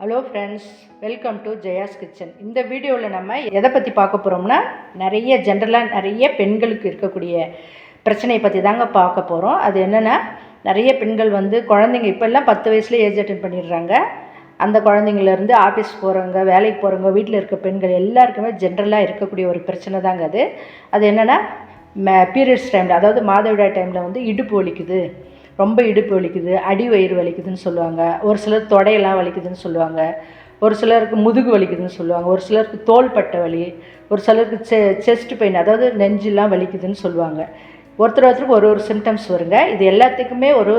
Hello friends welcome to Jaya's kitchen இந்த வீடியோவில் நம்ம எதை பற்றி பார்க்க போகிறோம்னா நிறைய ஜென்ரலாக நிறைய பெண்களுக்கு இருக்கக்கூடிய பிரச்சனையை பற்றி தாங்க பார்க்க போகிறோம் அது என்னென்னா நிறைய பெண்கள் வந்து குழந்தைங்க இப்போல்லாம் பத்து வயசுல ஏஜ் அட்டன் பண்ணிடுறாங்க. அந்த குழந்தைங்கலேருந்து ஆஃபீஸ் போகிறவங்க வேலைக்கு போகிறவங்க வீட்டில் இருக்க பெண்கள் எல்லாருக்குமே ஜென்ரலாக இருக்கக்கூடிய ஒரு பிரச்சனை தாங்க அது. அது என்னென்னா பீரியட்ஸ் டைமில் அதாவது மாதவிடாய் டைமில் வந்து இடுப்பு வலிக்குது. ரொம்ப இடுப்பு வலிக்குது அடி வயிறு வலிக்குதுன்னு சொல்லுவாங்க. ஒரு சிலர் தொடையெல்லாம் வலிக்குதுன்னு சொல்லுவாங்க. ஒரு சிலருக்கு முதுகு வலிக்குதுன்னு சொல்லுவாங்க. ஒரு சிலருக்கு தோள்பட்டை வலி ஒரு சிலருக்கு செ செஸ்ட் பெயின் அதாவது நெஞ்செல்லாம் வலிக்குதுன்னு சொல்லுவாங்க. ஒருத்தர் ஒருத்தருக்கு ஒரு ஒரு சிம்டம்ஸ் வருங்க. இது எல்லாத்துக்குமே ஒரு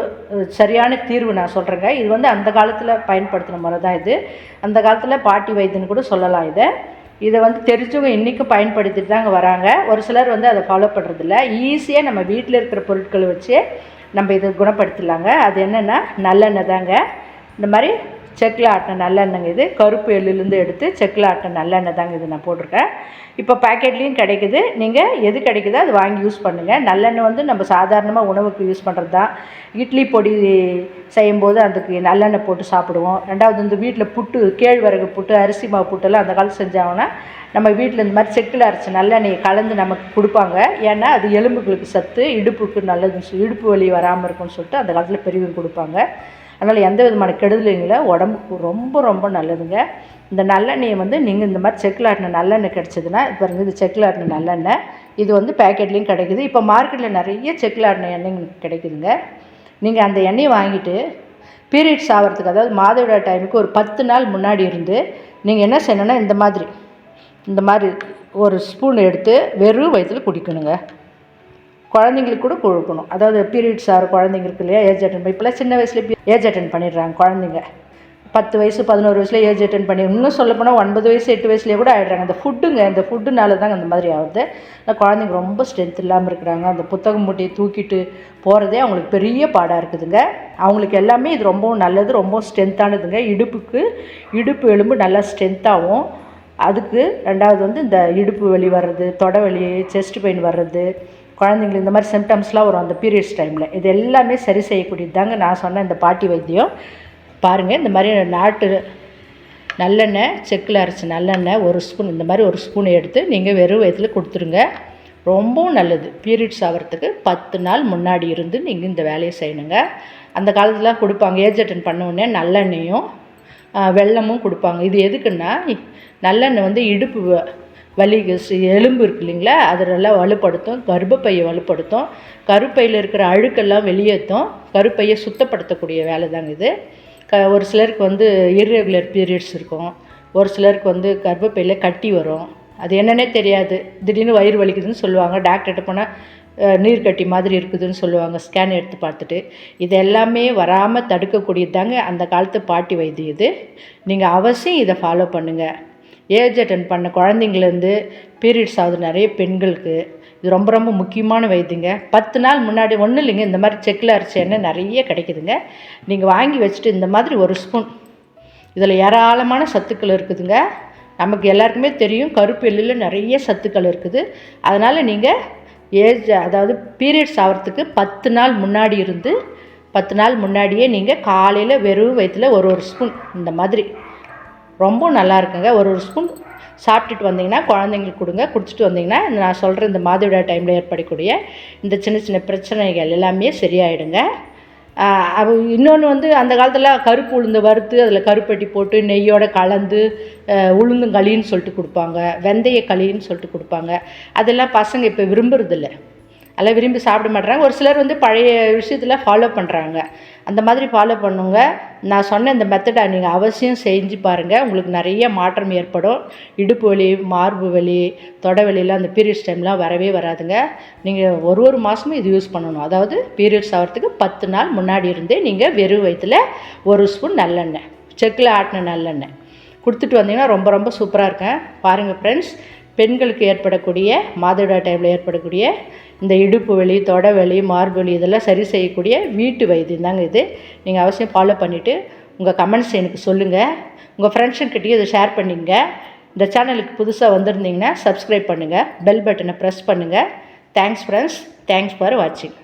சரியான தீர்வு நான் சொல்கிறேங்க இது வந்து அந்த காலத்தில் பயன்படுத்தின முறை தான் இது. அந்த காலத்தில் பாட்டி வைத்தியன்னு கூட சொல்லலாம் இதை. இதை வந்து தெரிஞ்சவங்க இன்றைக்கும் பயன்படுத்திட்டு தாங்க வராங்க. ஒரு சிலர் வந்து அதை ஃபாலோ பண்ணுறதில்ல ஈஸியாக நம்ம வீட்டில் இருக்கிற பொருட்களை வச்சு நம்ம இதை குணப்படுத்திடலாங்க அது என்னென்னா நல்லெண்ணெய் தாங்க. இந்த மாதிரி செக்கில் ஆட்டின நல்லெண்ணெய்ங்க இது. கருப்பு எள்ளுலேருந்து எடுத்து செக்கில் ஆட்டின நல்லெண்ணெய் தாங்க இது நான் போட்டிருக்கேன். இப்போ பேக்கெட்லேயும் கிடைக்குது. நீங்கள் எது கிடைக்குதோ அது வாங்கி யூஸ் பண்ணுங்கள் நல்லெண்ணெய் வந்து நம்ம சாதாரணமாக உணவுக்கு யூஸ் பண்ணுறது தான். இட்லி பொடி செய்யும்போது அதுக்கு நல்லெண்ணெய் போட்டு சாப்பிடுவோம். ரெண்டாவது இந்த வீட்டில் புட்டு கேழ்வரகு புட்டு அரிசி மாவு புட்டெல்லாம் அந்த காலத்து செஞ்சாங்கன்னா நம்ம வீட்டில் இந்த மாதிரி செக்கில் அரைச்ச நல்லெண்ணெயை கலந்து நமக்கு கொடுப்பாங்க. ஏன்னா அது எலும்புகளுக்கு சத்து இடுப்புக்கு நல்லதுன்னு சொல்லி இடுப்பு வலி வராமல் இருக்கும்னு சொல்லிட்டு அந்த காலத்தில் பெரியவங்க கொடுப்பாங்க. அதனால் எந்த விதமான கெடுதலும் இல்லை. உடம்புக்கு ரொம்ப ரொம்ப நல்லதுங்க. இந்த நல்லெண்ணெயை வந்து நீங்கள் இந்த மாதிரி செக்கில் ஆட்டின நல்லெண்ணெய் கிடச்சிதுன்னா இப்போ பாருங்க இது செக்கில் ஆட்டின நல்லெண்ணெய். இது வந்து பேக்கெட்லேயும் கிடைக்குது. இப்போ மார்க்கெட்டில் நிறைய செக்கில் ஆட்டின எண்ணெய் கிடைக்குதுங்க. நீங்கள் அந்த எண்ணெயை வாங்கிட்டு பீரியட்ஸ் ஆகிறதுக்கு அதாவது மாதவிடா டைமுக்கு ஒரு பத்து நாள் முன்னாடி இருந்து நீங்கள் என்ன செய்யணுன்னா இந்த மாதிரி இந்த மாதிரி ஒரு ஸ்பூன் எடுத்து வெறும் வயிற்றுல குடிக்கணுங்க. குழந்தைங்களுக்கு கூட கொடுக்கணும். அதாவது பீரியட்ஸ் ஆகிற குழந்தைங்க இருக்கு இல்லையா ஏஜ் அட்டன் பண்ணி இப்போலாம் சின்ன வயசுல ஏஜ் அட்டன் பண்ணிடுறாங்க குழந்தைங்க? பத்து வயசு பதினோரு வயசுல ஏஜ் அட்டன் பண்ணி இன்னும் சொல்லப்போனால் ஒன்பது வயசு எட்டு வயசுலேயே கூட ஆகிடுறாங்க அந்த ஃபுட்டுங்க இந்த ஃபுட்டுனால தாங்க அந்த மாதிரி ஆகுது. அந்த குழந்தைங்க ரொம்ப ஸ்ட்ரென்த் இல்லாமல் இருக்கிறாங்க. அந்த புத்தகம் மூட்டையை தூக்கிட்டு போகிறதே அவங்களுக்கு பெரிய பாடாக இருக்குதுங்க. அவங்களுக்கு எல்லாமே இது ரொம்பவும் நல்லது ரொம்ப ஸ்ட்ரென்த்தானதுங்க இடுப்புக்கு இடுப்பு எலும்பு நல்லா ஸ்ட்ரென்த்தாகும் அதுக்கு ரெண்டாவது வந்து இந்த இடுப்பு வலி வர்றது தொடை வலி செஸ்ட் பெயின் வர்றது குழந்தைங்களுக்கு இந்த மாதிரி சிம்டம்ஸ்லாம் வரும் அந்த பீரியட்ஸ் டைமில் இது எல்லாமே சரி செய்யக்கூடியது தாங்க நான் சொன்ன இந்த பாட்டி வைத்தியம். பாருங்கள் இந்த மாதிரி நாட்டு நல்லெண்ணெய் செக்கில் அரைச்ச நல்லெண்ணெய் ஒரு ஸ்பூன் இந்த மாதிரி ஒரு ஸ்பூன் எடுத்து நீங்கள் வெறும் வயதில் கொடுத்துருங்க. ரொம்பவும் நல்லது. பீரியட்ஸ் ஆகிறதுக்கு பத்து நாள் முன்னாடி இருந்து நீங்கள் இந்த வேலையை செய்யணுங்க. அந்த காலத்துலாம் கொடுப்பாங்க. ஏஜ் அட்டன் பண்ணவுடனே நல்லெண்ணெயும் வெள்ளமும் வெல்லமும் கொடுப்பாங்க. இது எதுக்குன்னா நல்லெண்ணெய் வந்து இடுப்பு வலி எலும்பு இருக்கு இல்லைங்களா? அது நல்லா வலுப்படுத்தும். கர்ப்பப்பையை வலுப்படுத்தும். கருப்பையில் இருக்கிற அழுக்கெல்லாம் வெளியேற்றும். கருப்பையை சுத்தப்படுத்தக்கூடிய வேலை தாங்க இது. க ஒரு சிலருக்கு வந்து இர்ரெகுலர் பீரியட்ஸ் இருக்கும். ஒரு சிலருக்கு வந்து கர்ப்பப்பையில் கட்டி வரும். அது என்னன்னே தெரியாது. திடீர்னு வயிறு வலிக்குதுன்னு சொல்லுவாங்க. டாக்டர்கிட்ட போனால் நீர் கட்டி மாதிரி இருக்குதுன்னு சொல்லுவாங்க. ஸ்கேன் எடுத்து பார்த்துட்டு. இது எல்லாமே வராமல் தடுக்கக்கூடியது தாங்க அந்த காலத்து பாட்டி வைத்தியம் இது. நீங்கள் அவசியம் இதை ஃபாலோ பண்ணுங்கள் ஏஜ் அட்டன் பண்ண குழந்தைங்கலேருந்து பீரியட்ஸ் ஆகுது நிறைய பெண்களுக்கு. இது ரொம்ப ரொம்ப முக்கியமான வைத்தியங்க. பத்து நாள் முன்னாடி ஒன்றும் இல்லைங்க. இந்த மாதிரி செக்கில் அரைச்ச எண்ணெய் நிறைய கிடைக்குதுங்க. நீங்கள் வாங்கி வச்சுட்டு இந்த மாதிரி ஒரு ஸ்பூன். இதில் ஏராளமான சத்துக்கள் இருக்குதுங்க. நமக்கு எல்லாருக்குமே தெரியும். கருப்பு எள்ளில் நிறைய சத்துக்கள் இருக்குது. அதனால் நீங்கள் ஏஜ் அதாவது பீரியட்ஸ் ஆகிறதுக்கு பத்து நாள் முன்னாடி இருந்து பத்து நாள் முன்னாடியே நீங்கள் காலையில் வெறும் வயிற்றில் ஒரு ஒரு ஸ்பூன் இந்த மாதிரி. ரொம்ப நல்லா இருக்குங்க ஒரு ஒரு ஸ்பூன் சாப்பிட்டுட்டு வந்தீங்கன்னா குழந்தைங்களுக்கு கொடுங்க. குடிச்சிட்டு வந்தீங்கன்னா இந்த நான் சொல்கிற இந்த மாதவிடா டைமில் ஏற்படக்கூடிய இந்த சின்ன சின்ன பிரச்சனைகள் எல்லாமே சரியாயிடுங்க. ஆஹ் இன்னொன்று வந்து அந்த காலத்தில் கருப்பு உளுந்து வறுத்து அதில் கருப்பட்டி போட்டு நெய்யோடு கலந்து உளுந்துங்களின்னு சொல்லிட்டு கொடுப்பாங்க. வெந்தய களின்னு சொல்லிட்டு கொடுப்பாங்க. அதெல்லாம் பசங்க இப்போ விரும்புறதில்ல. அதெல்லாம் விரும்பி சாப்பிட மாட்டேறாங்க ஒரு சிலர் வந்து பழைய விஷயத்தில் ஃபாலோ பண்ணுறாங்க அந்த மாதிரி ஃபாலோ பண்ணுங்க. நான் சொன்ன இந்த மெத்தடை நீங்கள் அவசியம் செஞ்சு பாருங்கள் உங்களுக்கு நிறைய மாற்றம் ஏற்படும். இடுப்பு வலி மார்பு வலி தொடை அந்த பீரியட்ஸ் டைம்லாம் வரவே வராதுங்க. நீங்கள் ஒரு ஒரு மாதமும் இது யூஸ் பண்ணணும். அதாவது பீரியட்ஸ் ஆகிறதுக்கு பத்து நாள் முன்னாடி இருந்தே நீங்கள் வெறும் வயிற்றுல ஒரு ஸ்பூன் நல்லெண்ணெய் செக்கில் ஆட்டின நல்லெண்ணெய். கொடுத்துட்டு வந்தீங்கன்னா ரொம்ப ரொம்ப சூப்பராக இருக்கேன் பாருங்கள் ஃப்ரெண்ட்ஸ் பெண்களுக்கு ஏற்படக்கூடிய மாதவிடா டைமில் ஏற்படக்கூடிய இந்த இடுப்பு வலி தொடை வலி மார்பு வலி இதெல்லாம் சரி செய்யக்கூடிய வீட்டு வைத்தியம் தாங்க இது. நீங்கள் அவசியம் ஃபாலோ பண்ணிவிட்டு உங்கள் கமெண்ட்ஸ் எனக்கு சொல்லுங்கள் உங்கள் ஃப்ரெண்ட்ஸுக்கிட்டையும் இதை ஷேர் பண்ணிங்க. இந்த சேனலுக்கு புதுசாக வந்திருந்தீங்கன்னா சப்ஸ்கிரைப் பண்ணுங்கள் பெல் பட்டனை ப்ரெஸ் பண்ணுங்கள் தேங்க்ஸ் ஃப்ரெண்ட்ஸ் தேங்க்ஸ் ஃபார் வாட்சிங்